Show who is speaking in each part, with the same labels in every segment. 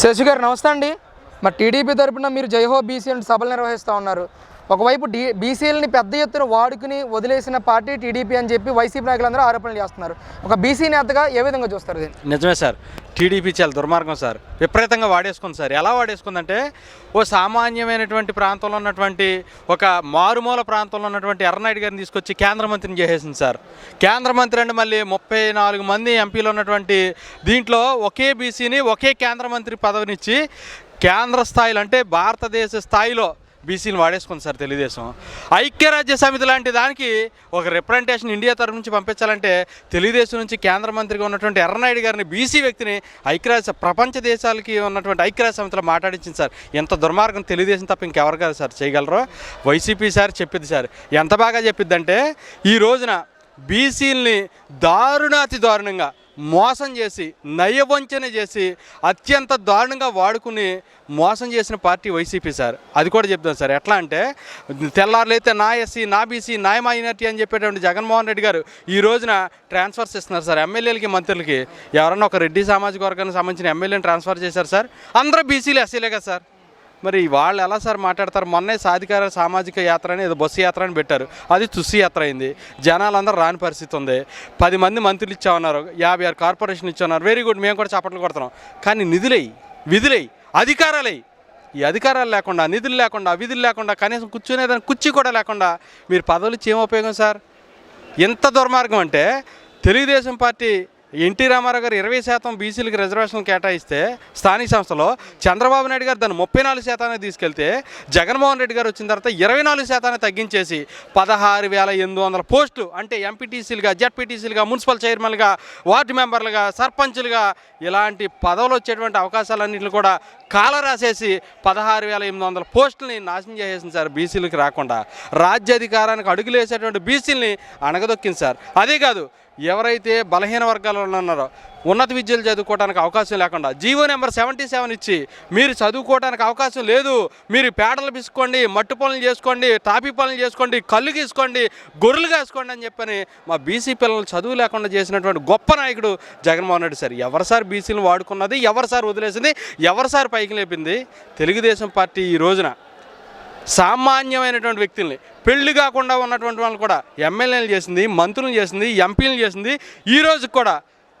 Speaker 1: శశి గారు నమస్తే అండి. మరి టీడీపీ తరఫున మీరు జైహో బీసీ అండ్ సభలు నిర్వహిస్తూ ఉన్నారు. ఒకవైపు డి బీసీలని పెద్ద ఎత్తున వాడుకుని వదిలేసిన పార్టీ టీడీపీ అని చెప్పి వైసీపీ నాయకులందరూ ఆరోపణలు చేస్తున్నారు. ఒక బీసీ నేతగా ఏ విధంగా చూస్తారు దీన్ని?
Speaker 2: నిజమే సార్. టీడీపీ చాలా దుర్మార్గం సార్. విపరీతంగా వాడేసుకుంది సార్. ఎలా వాడేసుకుందంటే ఓ సామాన్యమైనటువంటి ప్రాంతంలో ఉన్నటువంటి ఒక మారుమూల ప్రాంతంలో ఉన్నటువంటి ఎర్రనాయుడు గారిని తీసుకొచ్చి కేంద్ర మంత్రిని చేసేసింది సార్. కేంద్ర మంత్రి అంటే మళ్ళీ ముప్పై నాలుగు మంది ఎంపీలు ఉన్నటువంటి దీంట్లో ఒకే బీసీని ఒకే కేంద్ర మంత్రి పదవినిచ్చి కేంద్ర స్థాయిలో అంటే భారతదేశ స్థాయిలో బీసీని వాడేసుకుంది సార్ తెలుగుదేశం. ఐక్యరాజ్య సమితి లాంటి దానికి ఒక రిప్రజెంటేషన్ ఇండియా తరఫు నుంచి పంపించాలంటే తెలుగుదేశం నుంచి కేంద్ర మంత్రిగా ఉన్నటువంటి ఎర్రనాయుడు గారిని బీసీ వ్యక్తిని ఐక్యరాజ్య ప్రపంచ దేశాలకి ఉన్నటువంటి ఐక్యరాజ్య సమితిలో మాట్లాడించింది సార్. ఎంత దుర్మార్గం తెలుగుదేశం తప్ప ఇంకెవరు కాదు సార్ చేయగలరు? వైసీపీ సార్ చెప్పింది సార్. ఎంత బాగా చెప్పిద్దంటే ఈ రోజున బీసీలని దారుణాతి దారుణంగా మోసం చేసి నయవంచన చేసి అత్యంత దారుణంగా వాడుకుని మోసం చేసిన పార్టీ వైసీపీ సార్. అది కూడా చెప్తాం సార్. ఎట్లా అంటే తెల్లారులైతే నా ఎస్సీ నా బీసీ నా మైనార్టీ అని చెప్పేటువంటి జగన్మోహన్ రెడ్డి గారు ఈ రోజున ట్రాన్స్ఫర్స్ ఇస్తున్నారు సార్. ఎమ్మెల్యేలకి మంత్రులకి. ఎవరన్నా ఒక రెడ్డి సామాజిక వర్గానికి సంబంధించిన ఎమ్మెల్యేని ట్రాన్స్ఫర్ చేశారు సార్. అందరూ బీసీలు ఎస్సీలే కదా సార్. మరి వాళ్ళు ఎలా సార్ మాట్లాడతారు? మొన్నే సాధికార సామాజిక యాత్ర అని ఏదో బస్సు యాత్ర అని పెట్టారు. అది తుస్సు యాత్ర అయింది. జనాలందరూ రాని పరిస్థితి ఉంది. పది మంది మంత్రులు ఇచ్చామన్నారు. యాభై ఆరు కార్పొరేషన్ ఇచ్చామన్నారు. వెరీ గుడ్ మేము కూడా చప్పట్లు కొడుతున్నాం. కానీ నిధులై విధులై అధికారాలై ఈ అధికారాలు లేకుండా నిధులు లేకుండా విధులు లేకుండా కనీసం కూర్చునేదాన్ని కుర్చీ కూడా లేకుండా మీరు పదవులు ఇచ్చి ఏం ఉపయోగం సార్? ఎంత దుర్మార్గం అంటే తెలుగుదేశం పార్టీ ఎన్టీ రామారావు గారు ఇరవై శాతం బీసీలకు రిజర్వేషన్ కేటాయిస్తే స్థానిక సంస్థలో చంద్రబాబు నాయుడు గారు దాన్ని ముప్పై నాలుగు శాతానికి తీసుకెళ్తే జగన్మోహన్ రెడ్డి గారు వచ్చిన తర్వాత ఇరవై నాలుగు శాతాన్ని తగ్గించేసి పదహారు వేల ఎనిమిది వందల పోస్టులు అంటే ఎంపీటీసీలుగా జడ్పీటీసీలుగా మున్సిపల్ చైర్మన్లుగా వార్డు మెంబర్లుగా సర్పంచ్లుగా ఇలాంటి పదవులు వచ్చేటువంటి అవకాశాలన్నింటిని కూడా కాల రాసేసి పదహారు వేల ఎనిమిది వందల పోస్టులని నాశనం చేసేసింది సార్ బీసీలకు రాకుండా. రాజ్యాధికారానికి అడుగులేసేటువంటి బీసీలని అణగదొక్కింది సార్. అదే కాదు ఎవరైతే బలహీన వర్గాలలో ఉన్నారో ఉన్నత విద్యలు చదువుకోవడానికి అవకాశం లేకుండా జీవో నెంబర్ సెవెంటీ సెవెన్ ఇచ్చి మీరు చదువుకోవడానికి అవకాశం లేదు మీరు పేడలు పిసుకోండి మట్టు పనులు చేసుకోండి తాపి పనులు చేసుకోండి కళ్ళు గీసుకోండి గొర్రెలు కాసుకోండి అని చెప్పని మా బీసీ పిల్లలు చదువు లేకుండా చేసినటువంటి గొప్ప నాయకుడు జగన్మోహన్ రెడ్డి సార్. ఎవరు సార్ బీసీలు వాడుకున్నది ఎవరు సార్ వదిలేసింది ఎవరు సార్ పైకి లేపింది? తెలుగుదేశం పార్టీ ఈ రోజున సామాన్యమైనటువంటి వ్యక్తుల్ని. పెళ్ళి కాకుండా ఉన్నటువంటి వాళ్ళు కూడా ఎమ్మెల్యేలు చేసింది మంత్రులు చేసింది ఎంపీలు చేసింది. ఈరోజు కూడా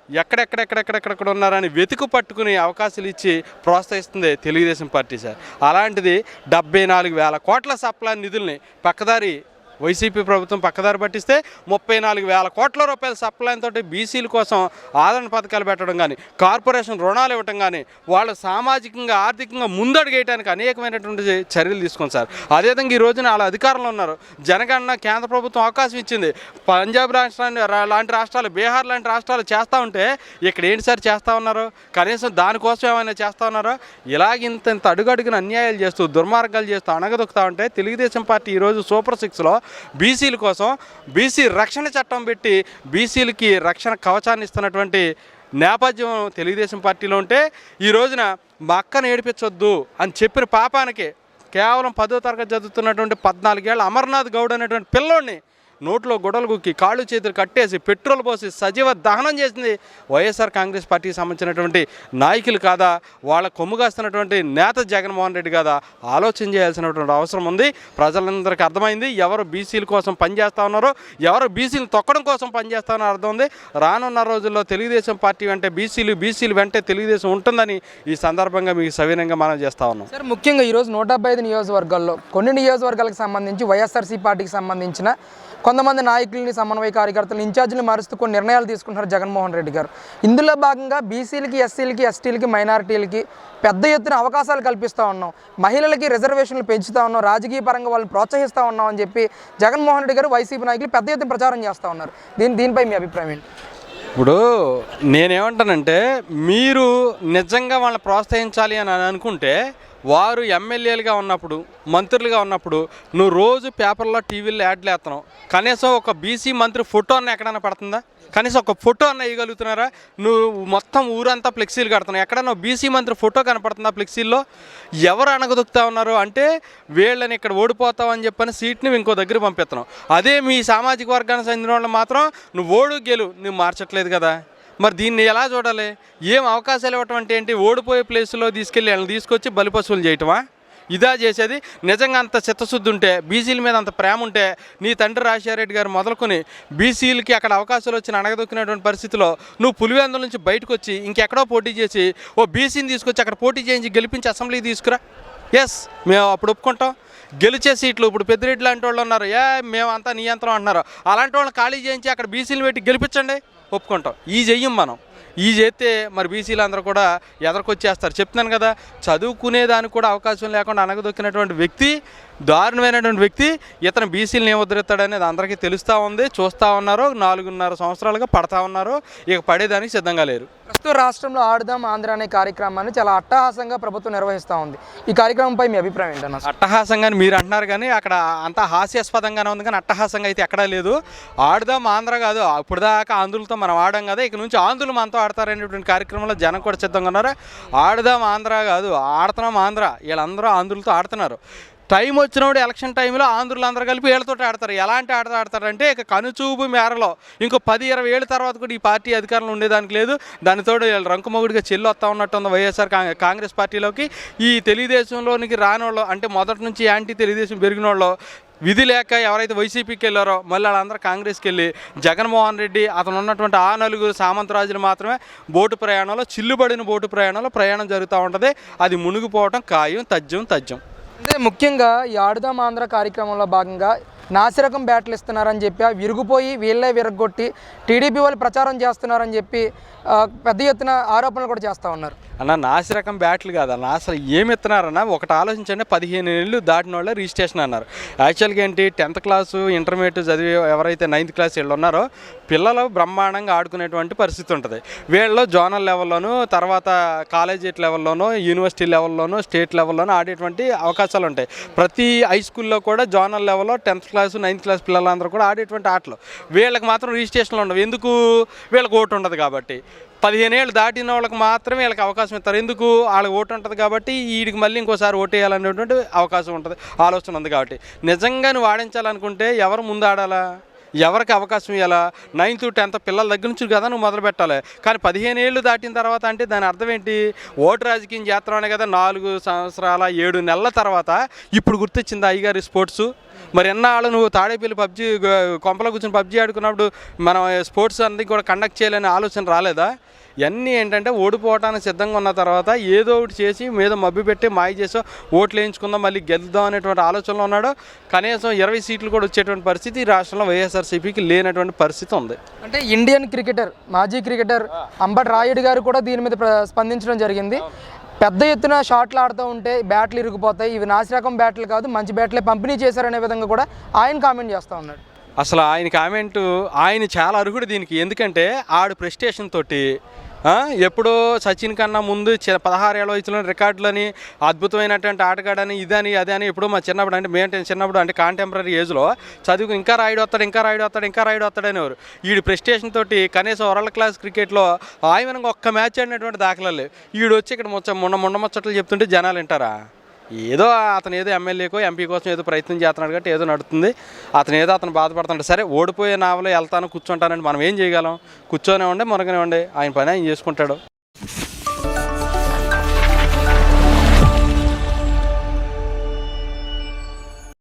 Speaker 2: ఎక్కడెక్కడెక్కడెక్కడెక్కడ ఉన్నారని వెతుకు పట్టుకునే అవకాశాలు ఇచ్చి ప్రోత్సహిస్తుంది తెలుగుదేశం పార్టీ సార్. అలాంటిది డెబ్బై నాలుగు వేల కోట్ల సప్లా నిధుల్ని పక్కదారి వైసీపీ ప్రభుత్వం పక్కదారి పట్టిస్తే ముప్పై నాలుగు వేల కోట్ల రూపాయల సప్లైన్తో బీసీల కోసం ఆదరణ పథకాలు పెట్టడం కానీ కార్పొరేషన్ రుణాలు ఇవ్వటం కానీ వాళ్ళు సామాజికంగా ఆర్థికంగా ముందడుగేయడానికి అనేకమైనటువంటి చర్యలు తీసుకోండి సార్. అదేవిధంగా ఈ రోజున వాళ్ళ అధికారంలో ఉన్నారు. జనగణన కేంద్ర ప్రభుత్వం అవకాశం ఇచ్చింది. పంజాబ్ రాష్ట్రాన్ని లాంటి రాష్ట్రాలు బీహార్ లాంటి రాష్ట్రాలు చేస్తూ ఉంటే ఇక్కడ ఏంటి సార్ చేస్తూ ఉన్నారు? కనీసం దానికోసం ఏమైనా చేస్తూ ఉన్నారో? ఇలాగ ఇంత ఇంత అడుగడుగున అన్యాయాలు చేస్తూ దుర్మార్గాలు చేస్తూ అణగదొక్కుతా ఉంటే తెలుగుదేశం పార్టీ ఈరోజు సూపర్ సిక్స్లో బీసీల కోసం బీసీ రక్షణ చట్టం పెట్టి బీసీలకి రక్షణ కవచాన్ని ఇస్తున్నటువంటి నేపథ్యం తెలుగుదేశం పార్టీలో ఉంటే ఈ రోజున మా అక్కను ఏడిపించొద్దు అని చెప్పిన పాపానికి కేవలం పదో తరగతి చదువుతున్నటువంటి పద్నాలుగేళ్ళ అమర్నాథ్ గౌడ్ అనేటువంటి పిల్లోడిని నోట్లో గొడవలు గుక్కి కాళ్ళు చేతులు కట్టేసి పెట్రోల్ పోసి సజీవ దహనం చేసింది వైఎస్ఆర్ కాంగ్రెస్ పార్టీకి సంబంధించినటువంటి నాయకులు కాదా? వాళ్ళ కొమ్ముగాస్తున్నటువంటి నేత జగన్మోహన్ రెడ్డి కాదా? ఆలోచన చేయాల్సినటువంటి అవసరం ఉంది. ప్రజలందరికీ అర్థమైంది. ఎవరు బీసీల కోసం పనిచేస్తా ఉన్నారో ఎవరు బీసీలు తొక్కడం కోసం పనిచేస్తా ఉన్నారో అర్థం ఉంది. రానున్న రోజుల్లో తెలుగుదేశం పార్టీ వెంటే బీసీలు బీసీలు వెంటే తెలుగుదేశం ఉంటుందని ఈ సందర్భంగా మీకు సవినంగా మనం చేస్తా ఉన్నాం.
Speaker 1: సార్ ముఖ్యంగా ఈరోజు నూట డెబ్బై ఐదు నియోజకవర్గాల్లో కొన్ని నియోజకవర్గాలకు సంబంధించి వైఎస్ఆర్సీ పార్టీకి సంబంధించిన కొంతమంది నాయకుల్ని సమన్వయ కార్యకర్తలు ఇన్ఛార్జీలు మారుస్తూ కొన్ని నిర్ణయాలు తీసుకుంటున్నారు జగన్మోహన్ రెడ్డి గారు. ఇందులో భాగంగా బీసీలకి ఎస్సీలకి ఎస్టీలకి మైనారిటీలకి పెద్ద ఎత్తున అవకాశాలు కల్పిస్తూ ఉన్నాం. మహిళలకి రిజర్వేషన్లు పెంచుతా ఉన్నాం. రాజకీయ పరంగా వాళ్ళని ప్రోత్సహిస్తూ ఉన్నాం అని చెప్పి జగన్మోహన్ రెడ్డి గారు వైసీపీ నాయకులు పెద్ద ఎత్తున ప్రచారం చేస్తూ ఉన్నారు. దీని దీనిపై మీ అభిప్రాయం ఏంటి?
Speaker 2: ఇప్పుడు నేనేమంటానంటే మీరు నిజంగా వాళ్ళని ప్రోత్సహించాలి అని అనుకుంటే వారు ఎమ్మెల్యేలుగా ఉన్నప్పుడు మంత్రులుగా ఉన్నప్పుడు నువ్వు రోజు పేపర్లో టీవీలో యాడ్లు వేస్తున్నావు. కనీసం ఒక బీసీ మంత్రి ఫోటో అన్న ఎక్కడైనా పడుతుందా? కనీసం ఒక ఫోటో అన్న వేయగలుగుతున్నారా? నువ్వు మొత్తం ఊరంతా ఫ్లెక్సీలు కడుతున్నావు. ఎక్కడన్నా బీసీ మంత్రి ఫోటో కనపడుతుందా ఫ్లెక్సీల్లో? ఎవరు అనగదొక్కుతా ఉన్నారు అంటే వీళ్ళని ఇక్కడ ఓడిపోతావని చెప్పని సీట్ని ఇంకో దగ్గర పంపిస్తున్నావు. అదే మీ సామాజిక వర్గానికి చెందిన వాళ్ళు మాత్రం నువ్వు ఓడు గెలు నువ్వు మార్చట్లేదు కదా. మరి దీన్ని ఎలా చూడాలి? ఏం అవకాశాలు ఇవ్వటం అంటే ఏంటి? ఓడిపోయే ప్లేస్లో తీసుకెళ్ళి వాళ్ళని తీసుకొచ్చి బలిపశువులు చేయటమా? ఇదా చేసేది. నిజంగా అంత చిత్తశుద్ధి ఉంటే బీసీల మీద అంత ప్రేమ ఉంటే నీ తండ్రి రాజశేఖరరెడ్డి గారు మొదలుకొని బీసీలకి అక్కడ అవకాశాలు వచ్చిన అడగదొక్కినటువంటి పరిస్థితిలో నువ్వు పులివెందుల నుంచి బయటకు వచ్చి ఇంకెక్కడో పోటీ చేసి ఓ బీసీని తీసుకొచ్చి అక్కడ పోటీ చేయించి గెలిపించి అసెంబ్లీకి తీసుకురా. ఎస్ మేము అప్పుడు ఒప్పుకుంటాం. గెలిచే సీట్లు ఇప్పుడు పెద్దిరెడ్డి లాంటి వాళ్ళు ఉన్నారు. ఏ మేమంతా నియంత్రణ అంటున్నారు. అలాంటి వాళ్ళని ఖాళీ చేయించి అక్కడ బీసీలు పెట్టి గెలిపించండి. ఒప్పుకుంటాం. ఈ చెయ్యం మనం. ఈ చేస్తే మరి బీసీలు అందరూ కూడా ఎదరికొచ్చేస్తారు. చెప్తున్నాను కదా చదువుకునే దానికి కూడా అవకాశం లేకుండా అనగదొక్కినటువంటి వ్యక్తి దారుణమైనటువంటి వ్యక్తి ఇతను బీసీలను ఏముద్రెత్తాడనేది అందరికీ తెలుస్తూ ఉంది చూస్తూ ఉన్నారు నాలుగున్నర సంవత్సరాలుగా పడతా ఉన్నారు ఇక పడేదానికి సిద్ధంగా లేరు.
Speaker 1: ప్రస్తుతం రాష్ట్రంలో ఆడుదాం ఆంధ్ర అనే కార్యక్రమాన్ని చాలా అట్టహాసంగా ప్రభుత్వం నిర్వహిస్తూ ఉంది. ఈ కార్యక్రమంపై మీ అభిప్రాయం ఏంటన్న
Speaker 2: అట్టహాసంగా మీరు అంటున్నారు కానీ అక్కడ అంతా హాస్యాస్పదంగానే ఉంది కానీ అట్టహాసంగా అయితే ఎక్కడా లేదు. ఆడుదాం ఆంధ్ర కాదు ఇప్పుడు దాకా ఆంధ్రులతో మనం ఆడాం కదా ఇక నుంచి ఆంధ్రులు మనతో ఆడతారనేటువంటి కార్యక్రమంలో జనం కూడా సిద్ధంగా ఉన్నారు. ఆడుదాం ఆంధ్ర కాదు ఆడుతున్నాం ఆంధ్ర వీళ్ళందరూ ఆంధ్రులతో ఆడుతున్నారు. టైం వచ్చినప్పుడు ఎలక్షన్ టైంలో ఆంధ్రులు అందరూ కలిపి వీళ్ళతో ఆడతారు. ఎలాంటి ఆట ఆడతారంటే ఇక కనుచూపు మేరలో. ఇంకో పది ఇరవై ఏళ్ళ తర్వాత కూడా ఈ పార్టీ అధికారంలో ఉండేదానికి లేదు. దానితోడు వీళ్ళు రంకుమొగుడిగా చెల్లు వస్తూ ఉన్నట్టు ఉంది వైఎస్ఆర్ కాంగ్రెస్ పార్టీలోకి. ఈ తెలుగుదేశంలోనికి రాని వాళ్ళు అంటే మొదటి నుంచి యాంటీ తెలుగుదేశం పెరిగిన వాళ్ళు విధి లేక ఎవరైతే వైసీపీకి వెళ్ళారో మళ్ళీ వాళ్ళందరూ కాంగ్రెస్కి వెళ్ళి జగన్మోహన్ రెడ్డి అతను ఉన్నటువంటి ఆ నలుగురు సామంతరాజులు మాత్రమే బోటు ప్రయాణంలో చిల్లుబడిన బోటు ప్రయాణంలో ప్రయాణం జరుగుతూ ఉంటుంది. అది మునిగిపోవటం ఖాయం తథ్యం తజ్జం.
Speaker 1: అంటే ముఖ్యంగా ఈ ఆడుదాం ఆంధ్ర కార్యక్రమంలో భాగంగా నాసిరకం బ్యాట్లు ఇస్తున్నారని చెప్పి విరిగిపోయి వీళ్ళే విరగొట్టి టీడీపీ వాళ్ళు ప్రచారం చేస్తున్నారని చెప్పి పెద్ద ఎత్తున ఆరోపణలు కూడా చేస్తూ ఉన్నారు.
Speaker 2: అన్న నాసిరకం బ్యాట్లు కాదన్న అసలు ఏమి ఇస్తున్నారన్న ఒకటి ఆలోచించండి పదిహేను ఏళ్ళు దాటిన వాళ్ళే రిజిస్ట్రేషన్ అన్నారు. యాక్చువల్గా ఏంటి టెన్త్ క్లాసు ఇంటర్మీడియట్ చదివి ఎవరైతే నైన్త్ క్లాస్ వీళ్ళు ఉన్నారో పిల్లలు బ్రహ్మాండంగా ఆడుకునేటువంటి పరిస్థితి ఉంటుంది. వీళ్ళు జోనల్ లెవెల్లోనూ తర్వాత కాలేజీ లెవెల్లోనూ యూనివర్సిటీ లెవెల్లోనూ స్టేట్ లెవెల్లోనూ ఆడేటువంటి అవకాశాలు ఉంటాయి. ప్రతి హై స్కూల్లో కూడా జోనల్ లెవెల్లో tenth class class ninth class పిల్లలందరూ కూడా ఆడేటువంటి ఆటలు. వీళ్ళకి మాత్రం రిజిస్ట్రేషన్లు ఉండవు. ఎందుకు? వీళ్ళకి ఓటు ఉండదు కాబట్టి. పదిహేను ఏళ్ళు దాటిన వాళ్ళకి మాత్రమే వీళ్ళకి అవకాశం ఇస్తారు. ఎందుకు? వాళ్ళకి ఓటు ఉంటుంది కాబట్టి వీడికి మళ్ళీ ఇంకోసారి ఓటు వేయాలనేటువంటి అవకాశం ఉంటుంది ఆలోచన ఉంది కాబట్టి. నిజంగా నువ్వు ఆడించాలనుకుంటే ఎవరు ముందు ఆడాలా? ఎవరికి అవకాశం ఇవ్వాలా నైన్త్ టెన్త్ పిల్లల దగ్గర నుంచి కదా నువ్వు మొదలు పెట్టాలి. కానీ పదిహేను ఏళ్ళు దాటిన తర్వాత అంటే దాని అర్థం ఏంటి? ఓటు రాజకీయం చేస్తున్నానే కదా నాలుగు సంవత్సరాల ఏడు నెలల తర్వాత ఇప్పుడు గుర్తొచ్చింది అయ్యగారి స్పోర్ట్స్. మరి ఎన్నాళ్ళు నువ్వు తాడేపల్లి పబ్జి కొంపలో కూర్చొని పబ్జి ఆడుకున్నప్పుడు మనం స్పోర్ట్స్ అన్ని కూడా కండక్ట్ చేయాలనే ఆలోచన రాలేదా? ఇవన్నీ ఏంటంటే ఓడిపోవడానికి సిద్ధంగా ఉన్న తర్వాత ఏదో ఒకటి చేసి మీద మబ్బి పెట్టి మాయ చేసో ఓట్లు వేయించుకుందాం మళ్ళీ గెలుద్దాం అనేటువంటి ఆలోచనలో ఉన్నాడు. కనీసం ఇరవై సీట్లు కూడా వచ్చేటువంటి పరిస్థితి ఈ రాష్ట్రంలో వైఎస్ఆర్సీపీకి లేనటువంటి పరిస్థితి ఉంది.
Speaker 1: అంటే ఇండియన్ క్రికెటర్ మాజీ క్రికెటర్ అంబటి రాయుడు గారు కూడా దీని మీద స్పందించడం జరిగింది. పెద్ద ఎత్తున షాట్లు ఆడుతూ ఉంటే బ్యాట్లు ఇరిగిపోతాయి. ఇవి నాసిరకం బ్యాట్లు కాదు మంచి బ్యాట్లే పంపిణీ చేశారనే విధంగా కూడా ఆయన కామెంట్ చేస్తూ ఉన్నాడు.
Speaker 2: అసలు ఆయన కామెంట్ ఆయన చాలా అర్హుడు దీనికి. ఎందుకంటే ఆడు ప్రెస్టేషన్ తోటి ఎప్పుడో సచిన్ కన్నా ముందు చి- పదహారేళ్ళ వయసులో రికార్డులని అద్భుతమైనటువంటి ఆటగాడని ఇదని అదని ఎప్పుడో మా చిన్నప్పుడు అంటే మేము చిన్నప్పుడు అంటే కాంటెంపరీ ఏజ్లో చదువుకు ఇంకా రాయుడు వస్తాడు ఇంకా రాయుడు వస్తాడు ఇంకా రాయుడు వస్తాడు అనేవారు. వీడు ప్రెస్టేషన్ తోటి కనీసం వరల్డ్ క్లాస్ క్రికెట్లో ఆయన ఒక్క మ్యాచ్ ఆడినటువంటి దాఖలాలు వీడు వచ్చి ఇక్కడ ముచ్చ మొన్న మొండ ముచ్చట్లు చెప్తుంటే జనాలు వింటారా? ఏదో అతను ఏదో ఎమ్మెల్యేకో ఎంపీ కోసం ఏదో ప్రయత్నం చేస్తున్నాడు కాబట్టి ఏదో నడుతుంది. అతను ఏదో అతను బాధపడుతున్నాడు సరే ఓడిపోయే నావలో వెళ్తాను కూర్చుంటానండి మనం ఏం చేయగలం? కూర్చొనే ఉండే మునగనే ఉండే ఆయన పని ఆయన చేసుకుంటాడు.